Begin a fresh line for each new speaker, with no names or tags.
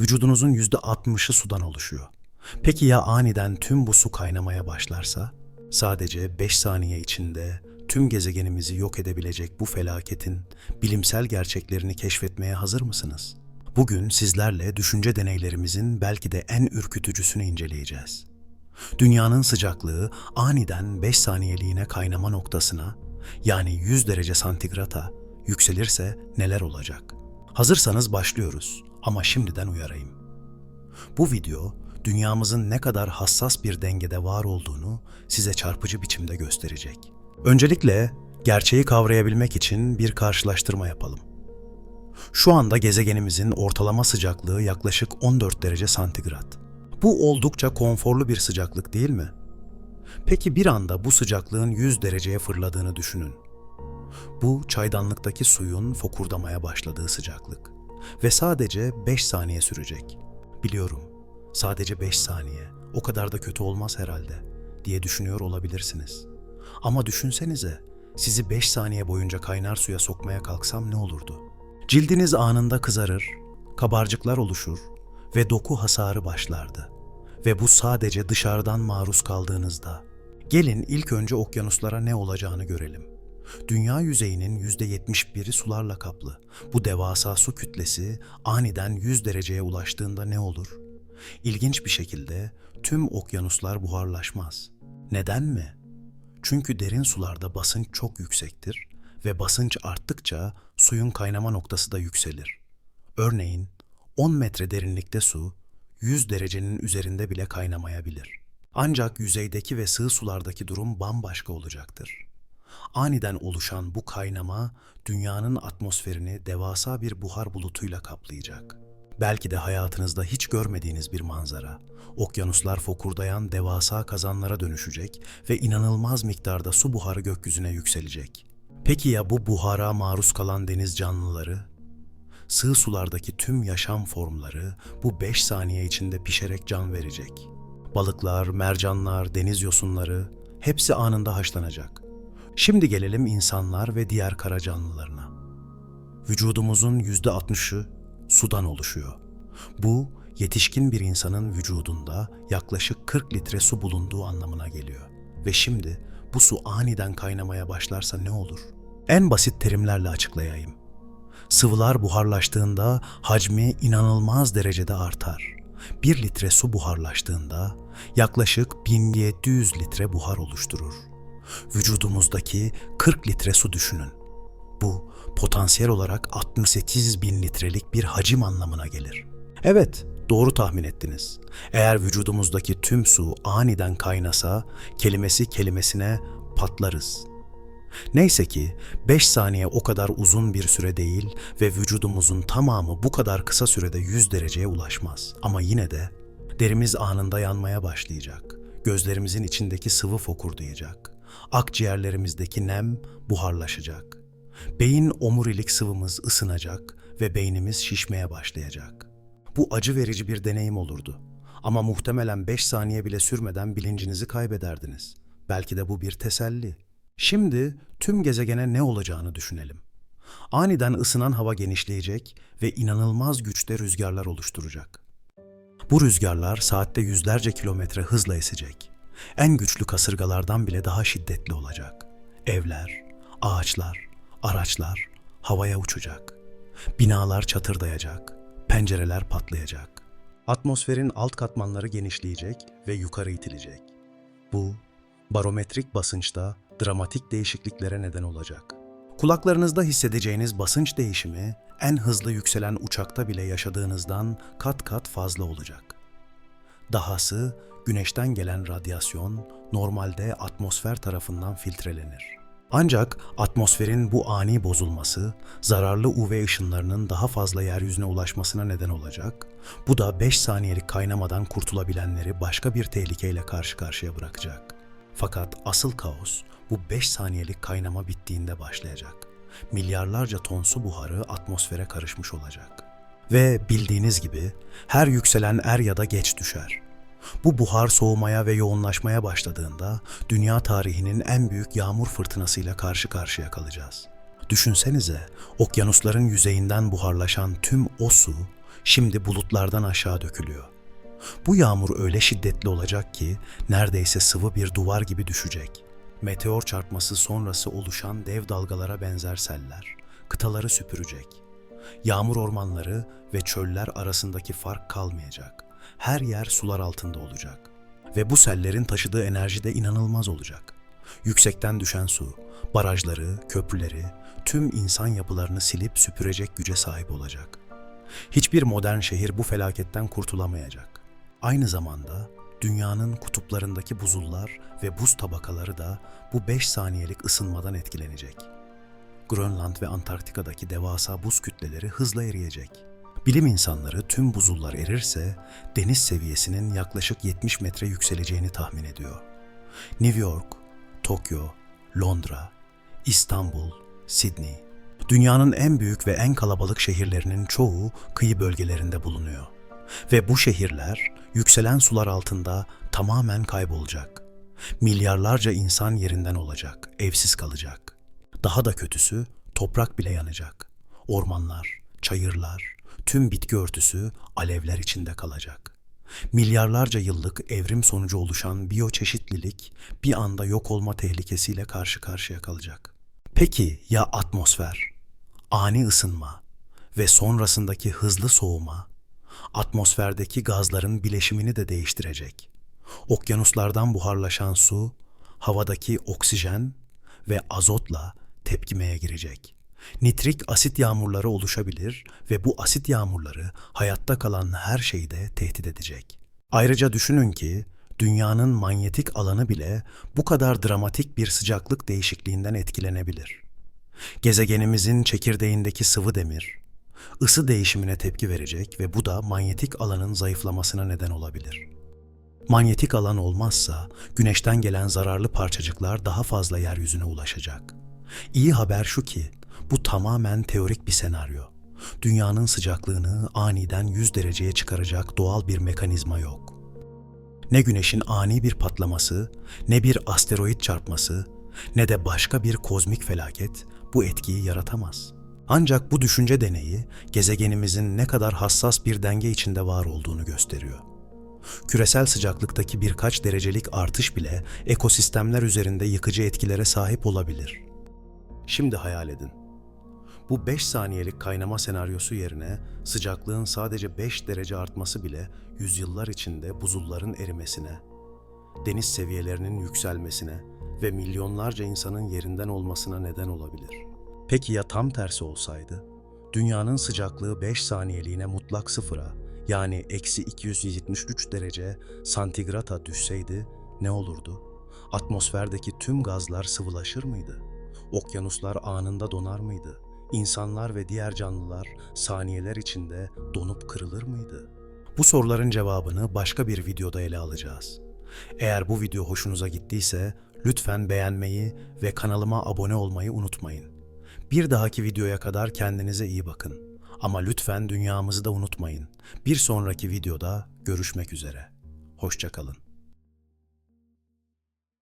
Vücudunuzun %60'ı sudan oluşuyor. Peki ya aniden tüm bu su kaynamaya başlarsa? Sadece 5 saniye içinde tüm gezegenimizi yok edebilecek bu felaketin bilimsel gerçeklerini keşfetmeye hazır mısınız? Bugün sizlerle düşünce deneylerimizin belki de en ürkütücüsünü inceleyeceğiz. Dünyanın sıcaklığı aniden 5 saniyeliğine kaynama noktasına yani 100 derece santigrata yükselirse neler olacak? Hazırsanız başlıyoruz ama şimdiden uyarayım. Bu video dünyamızın ne kadar hassas bir dengede var olduğunu size çarpıcı biçimde gösterecek. Öncelikle gerçeği kavrayabilmek için bir karşılaştırma yapalım. Şu anda gezegenimizin ortalama sıcaklığı yaklaşık 14 derece santigrat. Bu oldukça konforlu bir sıcaklık değil mi? Peki bir anda bu sıcaklığın 100 dereceye fırladığını düşünün. Bu çaydanlıktaki suyun fokurdamaya başladığı sıcaklık ve sadece 5 saniye sürecek. Biliyorum. Sadece 5 saniye. O kadar da kötü olmaz herhalde diye düşünüyor olabilirsiniz. Ama düşünsenize, sizi 5 saniye boyunca kaynar suya sokmaya kalksam ne olurdu? Cildiniz anında kızarır, kabarcıklar oluşur ve doku hasarı başlardı. Ve bu sadece dışarıdan maruz kaldığınızda. Gelin ilk önce okyanuslara ne olacağını görelim. Dünya yüzeyinin %71'i sularla kaplı. Bu devasa su kütlesi aniden 100 dereceye ulaştığında ne olur? İlginç bir şekilde tüm okyanuslar buharlaşmaz. Neden mi? Çünkü derin sularda basınç çok yüksektir ve basınç arttıkça suyun kaynama noktası da yükselir. Örneğin 10 metre derinlikte su 100 derecenin üzerinde bile kaynamayabilir. Ancak yüzeydeki ve sığ sulardaki durum bambaşka olacaktır. Aniden oluşan bu kaynama dünyanın atmosferini devasa bir buhar bulutuyla kaplayacak. Belki de hayatınızda hiç görmediğiniz bir manzara. Okyanuslar fokurdayan devasa kazanlara dönüşecek ve inanılmaz miktarda su buharı gökyüzüne yükselecek. Peki ya bu buhara maruz kalan deniz canlıları? Sığ sulardaki tüm yaşam formları bu 5 saniye içinde pişerek can verecek. Balıklar, mercanlar, deniz yosunları hepsi anında haşlanacak. Şimdi gelelim insanlar ve diğer kara canlılarına. Vücudumuzun %60'ı sudan oluşuyor. Bu yetişkin bir insanın vücudunda yaklaşık 40 litre su bulunduğu anlamına geliyor. Ve şimdi bu su aniden kaynamaya başlarsa ne olur? En basit terimlerle açıklayayım. Sıvılar buharlaştığında hacmi inanılmaz derecede artar. 1 litre su buharlaştığında yaklaşık 1700 litre buhar oluşturur. Vücudumuzdaki 40 litre su düşünün. Bu potansiyel olarak 68 bin litrelik bir hacim anlamına gelir. Evet, doğru tahmin ettiniz. Eğer vücudumuzdaki tüm su aniden kaynasa, kelimesi kelimesine patlarız. Neyse ki 5 saniye o kadar uzun bir süre değil ve vücudumuzun tamamı bu kadar kısa sürede 100 dereceye ulaşmaz. Ama yine de derimiz anında yanmaya başlayacak. Gözlerimizin içindeki sıvı fokurdayacak. Akciğerlerimizdeki nem buharlaşacak. Beyin omurilik sıvımız ısınacak ve beynimiz şişmeye başlayacak. Bu acı verici bir deneyim olurdu. Ama muhtemelen 5 saniye bile sürmeden bilincinizi kaybederdiniz. Belki de bu bir teselli. Şimdi tüm gezegene ne olacağını düşünelim. Aniden ısınan hava genişleyecek ve inanılmaz güçte rüzgarlar oluşturacak. Bu rüzgarlar saatte yüzlerce kilometre hızla esecek. En güçlü kasırgalardan bile daha şiddetli olacak. Evler, ağaçlar, araçlar havaya uçacak. Binalar çatırdayacak, pencereler patlayacak. Atmosferin alt katmanları genişleyecek ve yukarı itilecek. Bu barometrik basınçta dramatik değişikliklere neden olacak. Kulaklarınızda hissedeceğiniz basınç değişimi en hızlı yükselen uçakta bile yaşadığınızdan kat kat fazla olacak. Dahası güneşten gelen radyasyon normalde atmosfer tarafından filtrelenir. Ancak atmosferin bu ani bozulması zararlı UV ışınlarının daha fazla yeryüzüne ulaşmasına neden olacak. Bu da 5 saniyelik kaynamadan kurtulabilenleri başka bir tehlikeyle karşı karşıya bırakacak. Fakat asıl kaos bu 5 saniyelik kaynama bittiğinde başlayacak. Milyarlarca ton su buharı atmosfere karışmış olacak. Ve bildiğiniz gibi her yükselen er ya da geç düşer. Bu buhar soğumaya ve yoğunlaşmaya başladığında dünya tarihinin en büyük yağmur fırtınasıyla karşı karşıya kalacağız. Düşünsenize, okyanusların yüzeyinden buharlaşan tüm o su şimdi bulutlardan aşağı dökülüyor. Bu yağmur öyle şiddetli olacak ki neredeyse sıvı bir duvar gibi düşecek. Meteor çarpması sonrası oluşan dev dalgalara benzer seller kıtaları süpürecek. Yağmur ormanları ve çöller arasındaki fark kalmayacak. Her yer sular altında olacak. Ve bu sellerin taşıdığı enerji de inanılmaz olacak. Yüksekten düşen su, barajları, köprüleri, tüm insan yapılarını silip süpürecek güce sahip olacak. Hiçbir modern şehir bu felaketten kurtulamayacak. Aynı zamanda dünyanın kutuplarındaki buzullar ve buz tabakaları da bu 5 saniyelik ısınmadan etkilenecek. Grönland ve Antarktika'daki devasa buz kütleleri hızla eriyecek. Bilim insanları tüm buzullar erirse deniz seviyesinin yaklaşık 70 metre yükseleceğini tahmin ediyor. New York, Tokyo, Londra, İstanbul, Sydney, dünyanın en büyük ve en kalabalık şehirlerinin çoğu kıyı bölgelerinde bulunuyor. Ve bu şehirler yükselen sular altında tamamen kaybolacak. Milyarlarca insan yerinden olacak, evsiz kalacak. Daha da kötüsü toprak bile yanacak. Ormanlar, çayırlar, tüm bitki örtüsü alevler içinde kalacak. Milyarlarca yıllık evrim sonucu oluşan biyoçeşitlilik bir anda yok olma tehlikesiyle karşı karşıya kalacak. Peki ya atmosfer? Ani ısınma ve sonrasındaki hızlı soğuma atmosferdeki gazların bileşimini de değiştirecek. Okyanuslardan buharlaşan su, havadaki oksijen ve azotla tepkimeye girecek. Nitrik asit yağmurları oluşabilir ve bu asit yağmurları hayatta kalan her şeyi de tehdit edecek. Ayrıca düşünün ki dünyanın manyetik alanı bile bu kadar dramatik bir sıcaklık değişikliğinden etkilenebilir. Gezegenimizin çekirdeğindeki sıvı demir ısı değişimine tepki verecek ve bu da manyetik alanın zayıflamasına neden olabilir. Manyetik alan olmazsa güneşten gelen zararlı parçacıklar daha fazla yeryüzüne ulaşacak. İyi haber şu ki bu tamamen teorik bir senaryo. Dünyanın sıcaklığını aniden 100 dereceye çıkaracak doğal bir mekanizma yok. Ne güneşin ani bir patlaması, ne bir asteroid çarpması, ne de başka bir kozmik felaket bu etkiyi yaratamaz. Ancak bu düşünce deneyi gezegenimizin ne kadar hassas bir denge içinde var olduğunu gösteriyor. Küresel sıcaklıktaki birkaç derecelik artış bile ekosistemler üzerinde yıkıcı etkilere sahip olabilir. Şimdi hayal edin. Bu 5 saniyelik kaynama senaryosu yerine sıcaklığın sadece 5 derece artması bile yüzyıllar içinde buzulların erimesine, deniz seviyelerinin yükselmesine ve milyonlarca insanın yerinden olmasına neden olabilir. Peki ya tam tersi olsaydı? Dünyanın sıcaklığı 5 saniyeliğine mutlak sıfıra yani eksi 273 derece santigrata düşseydi ne olurdu? Atmosferdeki tüm gazlar sıvılaşır mıydı? Okyanuslar anında donar mıydı? İnsanlar ve diğer canlılar saniyeler içinde donup kırılır mıydı? Bu soruların cevabını başka bir videoda ele alacağız. Eğer bu video hoşunuza gittiyse lütfen beğenmeyi ve kanalıma abone olmayı unutmayın. Bir dahaki videoya kadar kendinize iyi bakın. Ama lütfen dünyamızı da unutmayın. Bir sonraki videoda görüşmek üzere. Hoşçakalın.